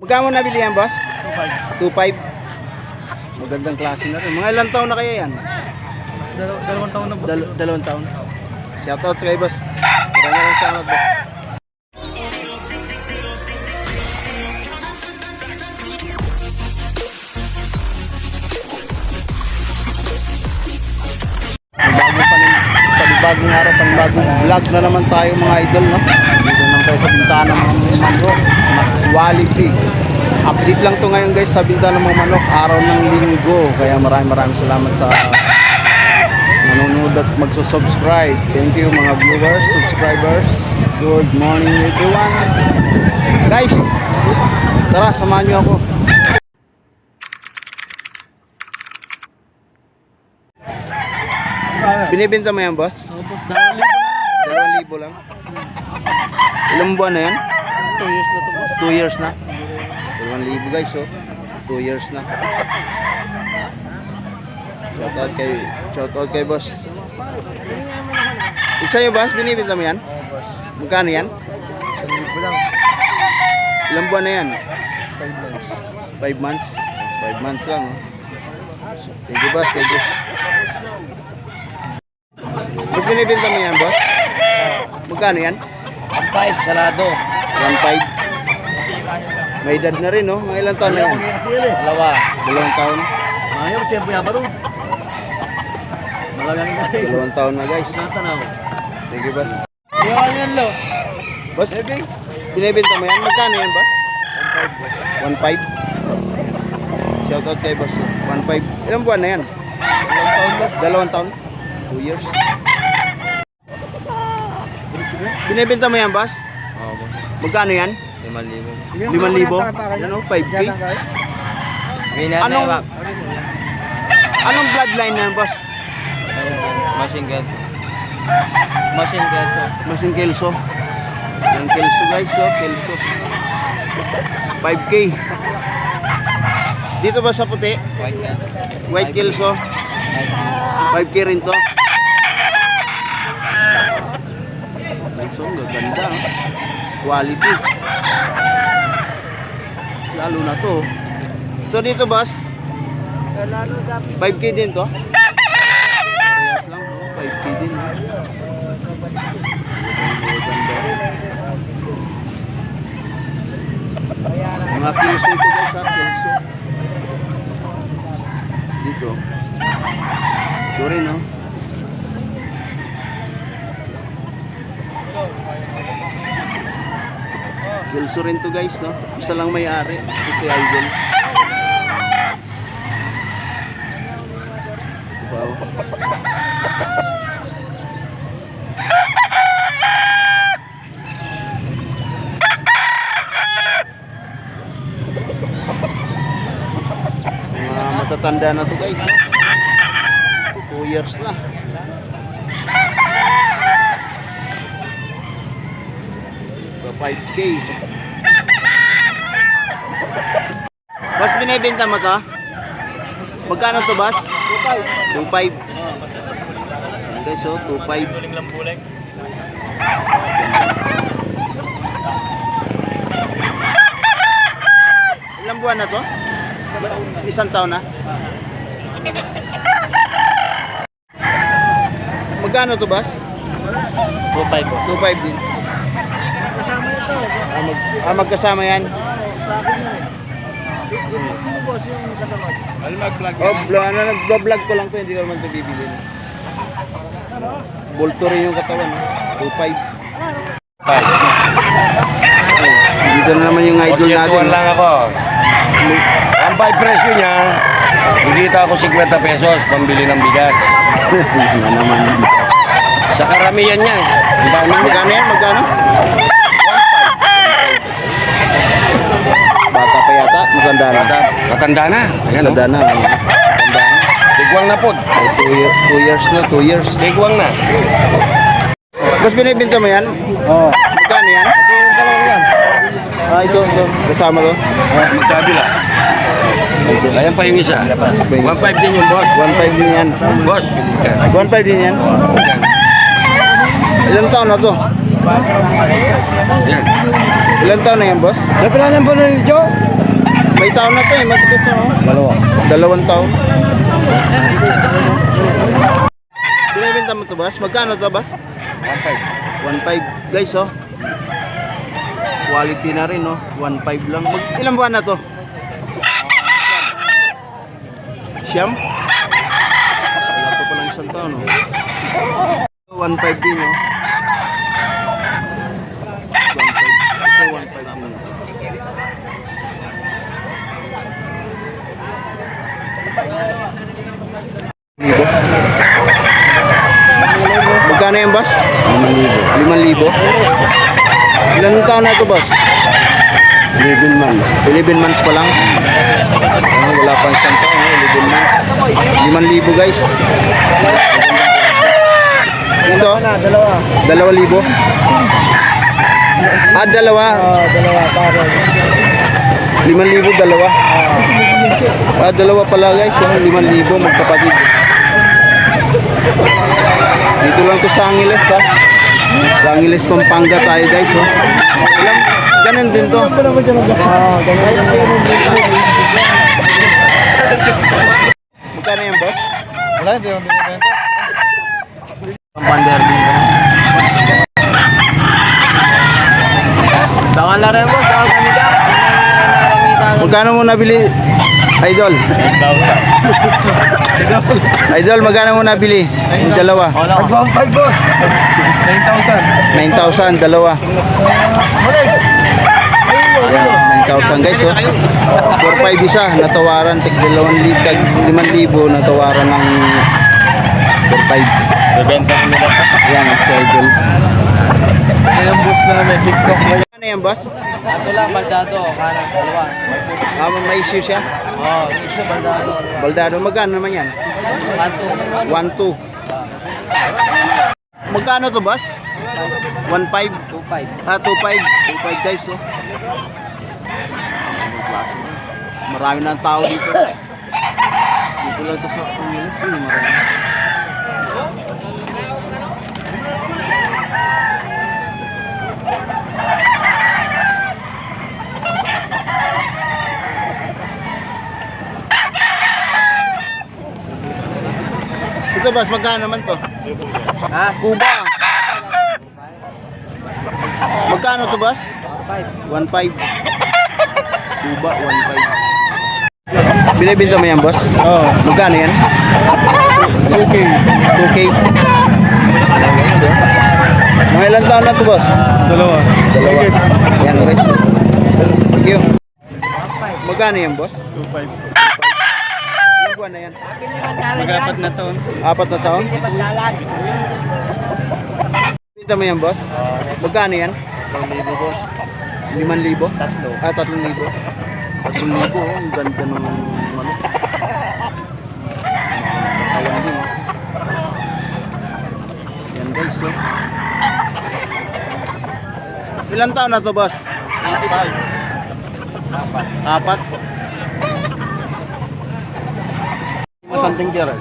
Magkano nabili yan, boss? 2.5. Magandang klase na rin. Mga ilang taon na kaya yan? Dalaw- dalawang taon na boss. Dal- dalawang taon. Shoutout kay boss. Maraming salamat, boss. Panibagong araw, panibagong vlog na naman tayo mga idol, no? Dito naman tayo sa bintana ng mga manok, quality. Update lang to ngayon guys sa bintana ng mga manok, araw ng linggo. Kaya maraming maraming salamat sa nanonood at magsusubscribe. Thank you mga viewers, subscribers. Good morning everyone. Guys, tara samahan niyo ako. Binibenta mo yan, boss? Oh, boss, dalawang libo na. Dalawang libo lang. Ilang buwan na yan? Two years na to boss. Two years na. Dalawang libo guys, oh. Two years na. Shoutout kay, shoutout kay boss. Isa yung boss, binibenta mo yan? Oh, boss. Magkano yan? Isang libo lang. Ilang buwan na yan? Five months. Five months? Five months lang, oh. Thank you, boss. Thank you. Pag binibenta mo yan, boss? Magkano yan? Ang five, salado. 1.5. May edad na rin, no? Mga ilang taon na yan? Dalawa. Dalawang taon. Ayaw, tiyempo yan baro. Malagang nga eh. Dalawang taon na, guys. Thank you, boss. Iwan yan lo. Boss, binibenta mo yan? Magkano yan, boss? 1.5. Shoutout kay boss. 1.5. Ilang buwan na yan? Dalawang taon lo. Dalawang taon? 2 years. Binibenta mo yan, boss? Oo, boss. Magkano yan? Limang libo. 5,000? Yan o, 5K. Anong, anong bloodline na yan, boss? Machine guns. Machine guns. Masing Kelso. Yung Kelso guys, oh, Kelso. 5K. Dito ba sa puti? White guns. White Kelso. 5K rin to. Kelso, ang gaganda. ah. Quality. Lalo na to. Ito dito, boss. 5K din to. Parehas lang, oh. 5K din. Mga kilso ito guys ha, kilso. Dito. Ito rin oh. Kilso rin to guys no. Isa lang may-ari. Si Idol. Wow. Mga matatanda na to guys. No? 2 years na. 5K. Boss, binibenta mo to? Magkano to, boss? 2.5. 2.5. Ayan guys, oh, 2.5. Ilang buwan na to? Isang taon na? Magkano to, boss? 2.5 boss. 2.5 din. Ito. Ah, mag, ah, magkasama yan. Sa akin yan eh. Ito mo boss yung katamad. Ano mag-vlog Oh, vlog, ano, nag-vlog ko lang to, hindi ko naman to bibili. Bulto rin yung katawan, no? 2.5. Dito na naman yung idol natin. Porsyentuhan lang ako. Ang buy presyo niya, hindi ako 50 pesos pambili ng bigas. Ano naman. Sa karamihan niya, iba niya. Magkano yan? Magkano? Bata pa yata, maganda na. Matanda, matanda na. Ayan o. Maganda na. oh. Maganda na. Tigwang na po. Oh, two, year, two years na, two years. Tigwang na. Mas binibenta mo yan? Oo. Magkano yan? Ito yung dalawa yan. Ah, ito, ito. Kasama to. Magkabila. Ayan pa yung isa. 1.5 din yung boss. 1.5 din yan. Boss. 1.5 din yan. Ilang taon na to? Yan. Ilang taon na yan, boss? Napila ng bono ni Joe? taon na to eh, magkakit na oh. Dalawa. Dalawang taon. Binibenta mo to, boss? Magkano to, boss? 1.5. 1.5. Guys, oh. Quality na rin, oh. 1.5 lang. Mag ilang buwan na to? Siyam? Wala pa palang isang taon, oh. 1.5 din, oh. 1.5. Ito, 1.5 din. Libo. Magkano yan, boss? 5,000. 5,000? Ilan taon na ito, boss? 11 months. 11 months pa lang? Ah, wala pang isang taon, eh. 11 months. 5,000 guys. Ito? Dalawa. Dalawa libo? Ah, dalawa. Oo, dalawa. Para. 5,000 dalawa. Ah, dalawa pala guys. Oh. 5,000 magkapatid. Dito lang to sa Angeles ha. Sa Angeles, Pampanga tayo guys. Oh. Alam, ganun din to. Oo, ganun. Magkano yan boss? Wala, hindi mo binibenta. Pampander din. Baka na rin mo, sa kami ka. Magkano mo nabili? Idol. Idol, magkano mo nabili? Yung dalawa. Nag-1.5 boss. 9,000. 9,000, dalawa. Ayan, 9,000 guys, oh. 4,500 isa, natawaran, tig 2,000, tag 5,000, natawaran ng 4,500. Bebenta ko nila. Ayan, si Idol. Yan ang boss namin, TikTok mo. Ano yan, boss? Ato lang, baldado. Kanan, dalawa. Ah, may issue siya. Oo, isa baldado. Baldado, magkano naman yan? Kanto. 1,2. Magkano to, boss? 1,500. 2.5. Ah, 2.5. 2.5 guys, oh. Marami na ang tao dito. Dito lang ito sa eh. Marami. Ito boss, magkano naman to? Ha? Kuba. Magkano to boss? 5. 1.5. Kuba, 1.5. Binibinta mo yan, boss? Oo. Magkano yan? 2K. 2K? Mga ilang taon na to, boss? Dalawa. Dalawa. Yan, guys. Thank you. Magkano yan, boss? 2.5. Buwan na yan? Mag-apat na taon. Apat na taon? Binibinta mo yan, boss? Magkano yan? 2,000 boss. 5,000? Tatlo. Ah, 3,000. 3,000, oh. Ang ganda ng ano. Ayan din, oh. Yan guys, oh. Ilan taon na to, boss? Apat. Apat. Apat? Masanting kira.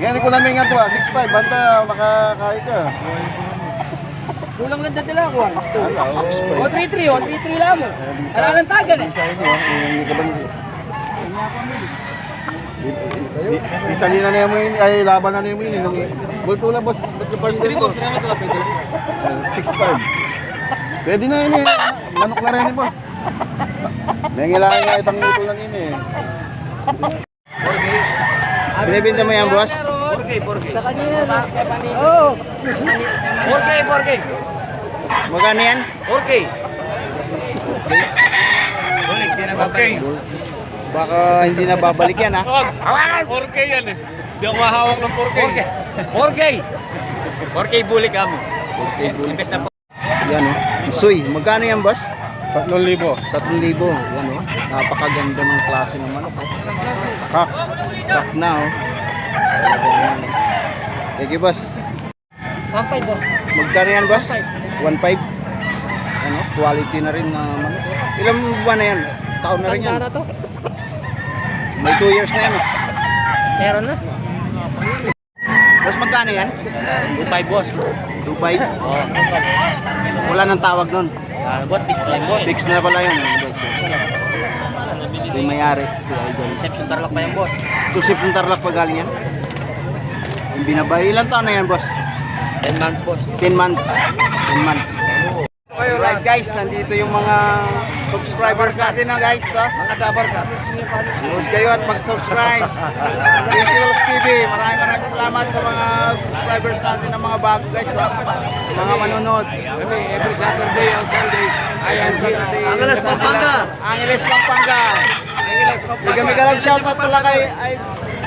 Yan ko namin nga to ah, 6'5", banta makakahit ka. Kulang lang dati lang ako. Ala, O 3-3, o 3-3 lang mo. Wala nang tagan eh. Kabandi. Isa na na mo yun, ay laban na na mo yun. Bulto lang boss, ba't yung first 3 boss, salamat ko pwede. 6'5". Pwede na yun eh, manok na rin eh boss. Nangilangan nga itang ipol na yun eh. Binibinta mo yan, boss? 4K, 4K. Sa kanya yan. Oo. 4K, 4K. Magkano yan? 4K. Ulit, di na babalik. Baka hindi na babalik yan, ha? Hawakan! 4K yan eh. Di ako mahawak ng 4K. 4K. 4K bulik. Invest na po. Yan, oh. Isoy, magkano yan, boss? 3,000. 3,000. Yan, oh. Napakaganda ng klase ng manok, oh. Kak. Kak na, oh. Thank you, boss. 1.5 boss. Magkano yan, boss? 1.5. 1.5. Ano, quality na rin na manok. Ilang buwan na yan? Taon na rin yan. Tanda na to. May 2 years na yan. oh. Meron na. Boss, magkano yan? 2.5 boss. 2.5? Oo. Wala nang tawag nun. Ah, boss, fix lang boss. Fix na pala yun. guys. may-ari, si Idol. Inception Tarlac pa yan, boss. Ng Tarlac pa galing yan. Yung binabay, ilan taon na yan, boss? 10 months, boss. 10 months. 10 months. Alright guys, nandito yung mga subscribers natin na guys. Ha? Mga dabar ka. Nood kayo at mag-subscribe. Visuals TV, maraming maraming salamat sa mga subscribers natin ng mga bago guys. Mga manonood. Kami, every Saturday and Sunday, ay ang Saturday, Angeles, Pampanga. Angeles, Pampanga. Angeles, Pampanga. Bigyan may galang shoutout pala kay, ay,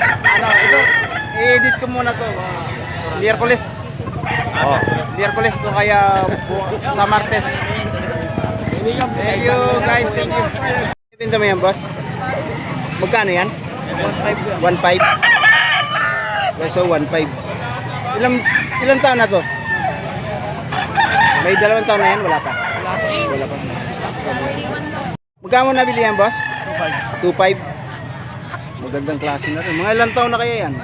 ano, ito, i-edit ko muna to. Miyerkules. Oh. Miyerkules to kaya sa Martes. Thank you guys, thank you. Ibenta mo yan, boss? Magkano yan? 1.5. 1.5? Okay, so 1.5. Ilang, ilang taon na to? May dalawang taon na yan? Wala pa? Wala pa. Magkano nabili yan, boss? 2.5. Magandang klase na rin. Mga ilang taon na kaya yan?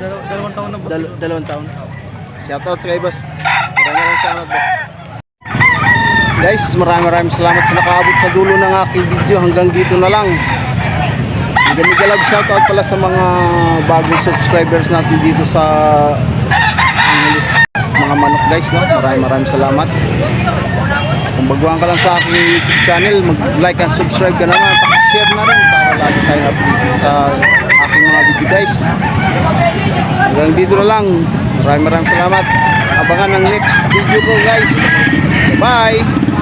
Dalawang taon na? Dal- dalawang taon. Shoutout kay boss. Maraming salamat boss. Guys, maraming maraming salamat sa nakaabot sa dulo ng aking video. Hanggang dito na lang. Magandang galab shoutout pala sa mga bagong subscribers natin dito sa Angeles. Mga manok guys, no? Maraming maraming salamat. Kung baguhan ka lang sa aking YouTube channel, mag-like and subscribe ka naman. Pakishare na rin para lagi tayong updated sa video guys. Hanggang dito na lang. Maraming maraming salamat. Abangan ang next video ko guys. Bye!